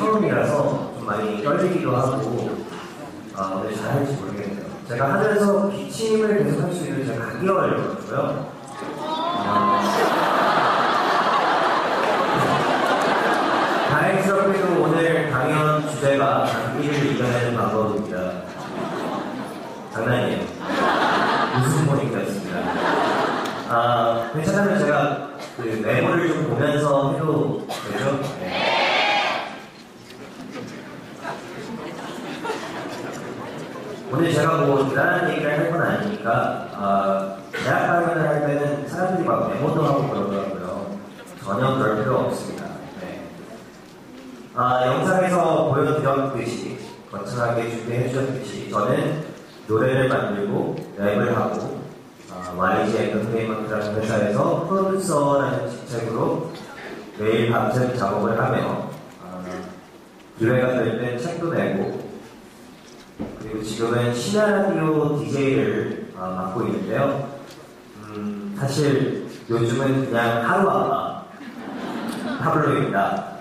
처음이라서 좀 많이 떨리기도 하고 아, 오늘 잘할지 모르겠네요. 제가 하면서 기침을 계속 할 수 있는 제가 걸려가지고요. 아, 다행스럽게도 오늘 강연 주제가 감기를 이겨내는 방법입니다. 장난이에요. 무슨 모닝이었습니다. 아, 괜찮다면 제가 그 메모를 좀 보면서 해도 되죠? 네. 오늘 제가 뭐 대단한 얘기를 할 건 아니니까 아, 대학 강연을 할 때는 사람들이 막 메모도 하고 그러더라고요. 전혀 그럴 필요 없습니다. 네. 아, 영상에서 보여드렸듯이 거창하게 준비해 주셨듯이 저는 노래를 만들고 랩을 하고 아, YG 엔터테인먼트라는 회사에서 프로듀서라는 직책으로 매일 밤샘 작업을 하며 아, 기회가 될땐 책도 내고 그리고 지금은 신화라디오 DJ를 어, 맡고 있는데요. 음, 사실 요즘은 그냥 하루아마 타블로입니다.